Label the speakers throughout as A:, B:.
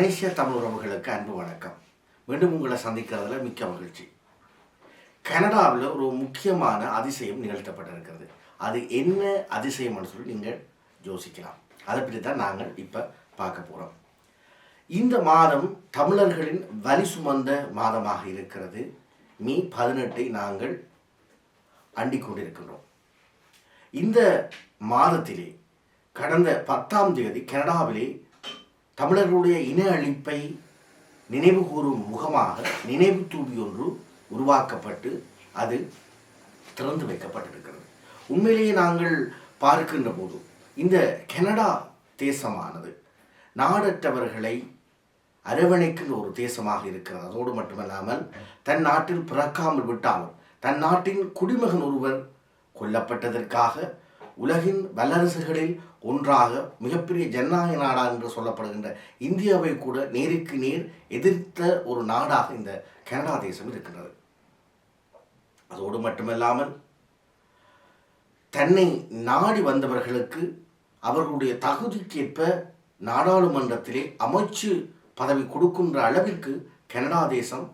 A: மலேசிய தமிழ் உறவுகளுக்கு அன்பு வணக்கம். மீண்டும் உங்களை சந்திக்கிறதுல மிக்க மகிழ்ச்சி. கனடாவில் ஒரு முக்கியமான அதிசயம் நிகழ்த்தப்பட்டிருக்கிறது. அது என்ன அதிசயம்னு சொல்லி நீங்கள் யோசிக்கலாம். அதை பற்றி தான் நாங்கள் இப்போ பார்க்க போகிறோம் இந்த மாதம் தமிழர்களின் வலி சுமந்த மாதமாக இருக்கிறது. மே பதினெட்டை நாங்கள் அண்டிக் கொண்டிருக்கின்றோம். இந்த மாதத்திலே கடந்த பத்தாம் தேதி கனடாவிலே தமிழர்களுடைய இன அழிப்பை நினைவு கூறும் முகமாக நினைவு தூபி ஒன்று உருவாக்கப்பட்டு அது திறந்து வைக்கப்பட்டிருக்கிறது. உண்மையிலேயே நாங்கள் பார்க்கின்ற போது இந்த கனடா தேசமானது நாடற்றவர்களை அரவணைக்கின்ற ஒரு தேசமாக இருக்கிறது. அதோடு மட்டுமல்லாமல் தன் நாட்டில் பிறக்காமல் விட்டாலும் தன் நாட்டின் குடிமகன் ஒருவர் கொல்லப்பட்டதற்காக உலகின் வல்லரசுகளில் ஒன்றாக மிகப்பெரிய ஜனநாயக நாடா என்று சொல்லப்படுகின்ற இந்தியாவை கூட நேருக்கு நேர் எதிர்த்த ஒரு நாடாக இந்த கனடா தேசம் இருக்கின்றது. அதோடு மட்டுமல்லாமல் தன்னை நாடி வந்தவர்களுக்கு அவர்களுடைய தகுதிக்கேற்ப நாடாளுமன்றத்திலே அமைச்சு பதவி கொடுக்கின்ற அளவிற்கு கனடா தேசம்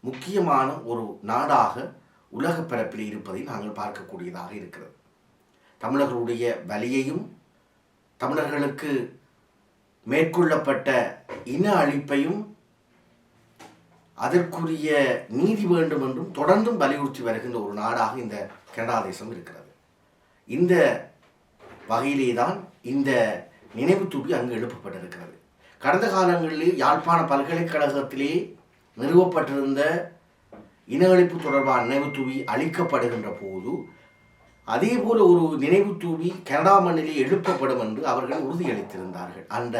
A: முக்கியமான ஒரு நாடாக உலக பரப்பில் இருப்பதை நாங்கள் பார்க்கக்கூடியதாக இருக்கிறது. தமிழர்களுடைய வலியையும் தமிழர்களுக்கு மேற்கொள்ளப்பட்ட இன அழிப்பையும் அதற்குரிய நீதி வேண்டும் என்றும் தொடர்ந்தும் வலியுறுத்தி வருகின்ற ஒரு நாடாக இந்த கனடா தேசம் இருக்கிறது. இந்த வகையிலே தான் இந்த நினைவு தூபி அங்கு எழுப்பப்பட்டிருக்கிறது. கடந்த காலங்களிலே யாழ்ப்பாண பல்கலைக்கழகத்திலே நிறுவப்பட்டிருந்த இன அழிப்பு தொடர்பான நினைவு தூவி அளிக்கப்படுகின்ற போது அதே போல ஒரு நினைவு தூவி கனடா மண்ணிலே எழுப்பப்படும் என்று அவர்கள் உறுதியளித்திருந்தார்கள். அந்த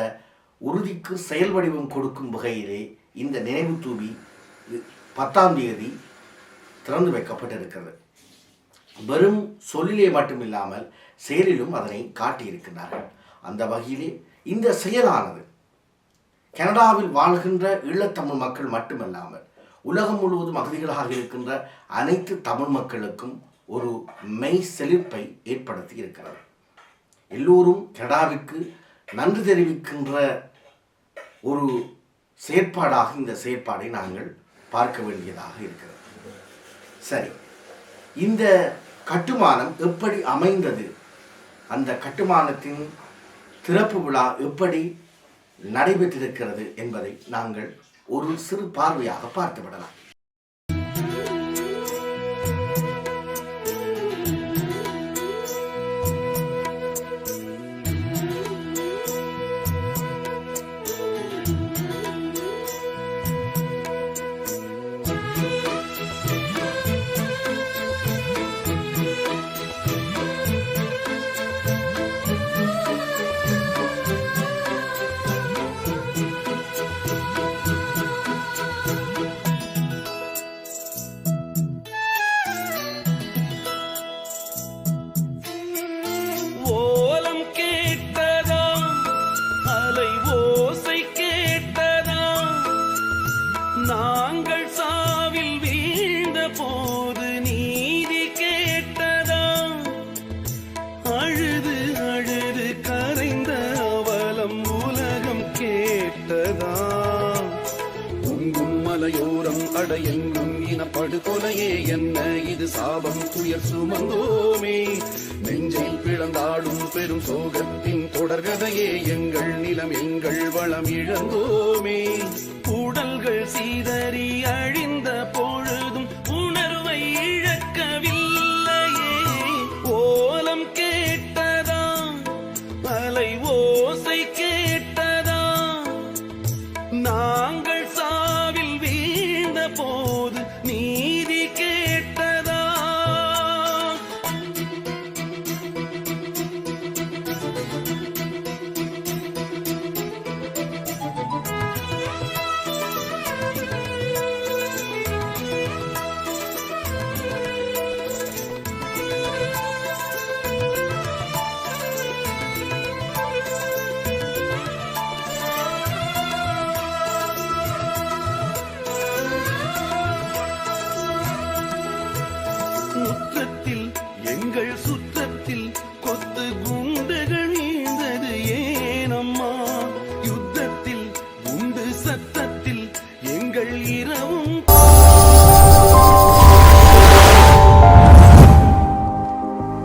A: உறுதிக்கு செயல் வடிவம் கொடுக்கும் வகையிலே இந்த நினைவு தூவி பத்தாம் தேதி திறந்து வைக்கப்பட்டிருக்கிறது. வெறும் சொல்லிலே மட்டுமில்லாமல் செயலிலும் அதனை காட்டியிருக்கிறார்கள் அந்த வகையிலே இந்த செயலானது கனடாவில் வாழ்கின்ற ஈழத்தமிழ் மக்கள் மட்டுமல்லாமல் உலகம் முழுவதும் அகதிகளாக இருக்கின்ற அனைத்து தமிழ் மக்களுக்கும் ஒரு மெய் செழிப்பை ஏற்படுத்தி இருக்கிறது. எல்லோரும் கனடாவிற்கு நன்றி தெரிவிக்கின்ற ஒரு செயற்பாடாக இந்த செயற்பாடை நாங்கள் பார்க்க வேண்டியதாக இருக்கிறது. சரி இந்த கட்டுமானம் எப்படி அமைந்தது? அந்த கட்டுமானத்தின் திறப்பு விழா எப்படி நடைபெற்றிருக்கிறது என்பதை நாங்கள் ஒரு சிறு பார்வையாக
B: பார்த்துவிடலாம். என்ன இது சாபம்? துயர் சுமந்தோமே. நெஞ்சில் பிளந்தாடும் பெரும் சோகத்தின் தொடர்கதையே. எங்கள் நிலம் எங்கள் வளம் இழந்தோமே.